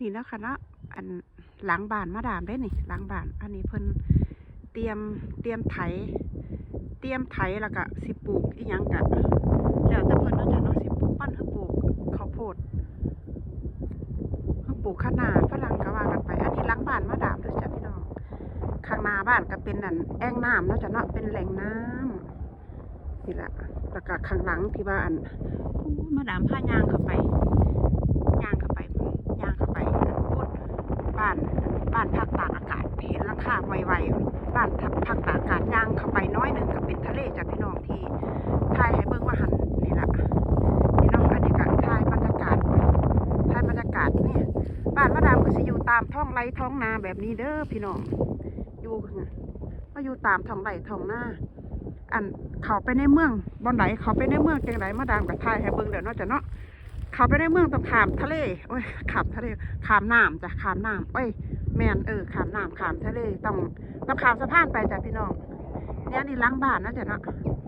นี่นะคะเนาะอันหลังบานมาดามได้นี่หลังบาน อันนี้เพิ่นเตรียมเตรียมไถ เตรียมไถแล้วก็สิปลูกอีหยังกะแล้วแต่เพิ่นเนาะจ้ะเนาะสิปลูกปั้นหรือปลูกข้าวโพดเฮาปลูกคะน้าฝรั่งก็ว่ากันไป อันนี้หลังบานมาดามเด้อจ้ะพี่น้องข้างหน้าบ้านก็เป็นนั่นแอ่งน้ำเนาะจ้ะเนาะเป็นแหล่งน้ำนี่แหละแล้วก็ข้างหลังที่ว่าอันมาดามพายางเข้าไปยางเข้าไปยางเข้าไปพูดบ้านบ้านพักตากอากาศเห็นหลังคาไวๆบ้านพักพักตากอากาศย่างเข้าไปน้อยหนึ่งก็เป็นทะเลจากพี่น้องที่ถ่ายให้เบิ่งว่าหันนี่ละพี่น้องอันนี้ก็ถ่ายบรรยากาศถ่ายบรรยากาศเนี่ยบ้านมาดามก็สิอยู่ตามท้องไร่ท้องนาแบบนี้เด้อพี่น้องอยู่มาอยู่ตามท้องไร่ท้องนาอันเขาไปในเมืองบอนไหนเขาไปในเมืองจังไหนมาดามก็ถ่ายให้เบิ่งเดี๋ยวนาะจ้ะเนาะเขาไปในเมืองต้องขามทะเลโอ้ยขามทะเลขามน้ำจ้ะขามน้ำเอ้ย แมนเออขามน้ำขามทะเลต้องต้องขามสะพานไปจ้ะพี่น้องเนี่ยนี่ล้างบ้านนะจ๊ะเนาะ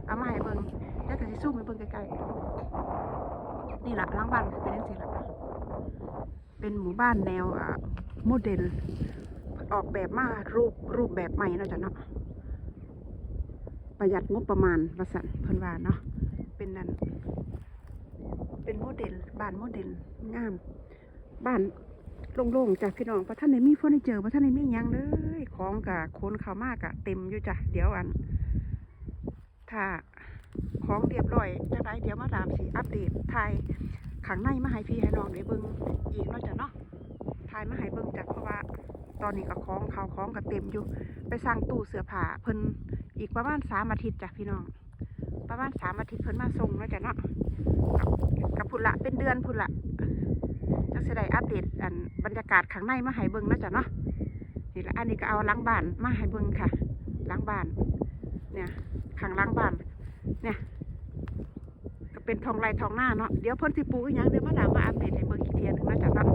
เอามาให้เบิ่งแล้วก็สิซูมให้เบิ่งใกล้ๆนี่แหละล้างบ้านเป็นจังซี่ล่ะเป็นหมู่บ้านแนวอ่าโมเดลออกแบบมารูปรูปแบบใหม่นาะจ๊ะเนาะประหยัดงบประมาณว่าซั่นเพิ่นว่าเนาะเป็นนั่นเป็นโมเดลบ้านโมเดลงามบ้าน โล่งๆจ้ะพี่น้องเพราะท่านในมีเฟอร์นิเจอร์พระท่านในมียังเลย ของกะคนเขามากกะเต็มอยู่จ้ะเดี๋ยวอัน ถ้าของเรียบร้อยจะได้เดี๋ยวมาดามสิอัปเดตทายขังในมาให้พี่ให้น้องได้เบิ่งอีกเนาจ้ะเนาะทายมาให้เบิ่งจ้ะเพราะว่าตอนนี้ก็ของเขาของก็เต็มอยู่ ไปสร้างตู้เสื้อผ้าเพิ่นอีกประมาณสามอาทิตย์จ้ะพี่น้อง ประมาณสามอาทิตย์เพิ่นมาส่งเนาจ้ะเนาะกับกับพุ่นละเป็นเดือนพุ่นละ จะได้อัปเดตอันบรรยากาศข้างในมาให้เบิ้งนะจ๊ะเนาะนี่แหละอันนี้ก็เอาล้างบ้านมาให้เบิ้งค่ะล้างบ้าน เนี่ยข้างล้างบ้าน เนี่ย ก็เป็นทองไรทองหน้าเนาะเดี๋ยวเพิ่นสิปลูกอีหยังเดี๋ยวมาดามมาอัปเดตให้เบิ้งอีกเทียหนึงนะจ๊ะเนาะ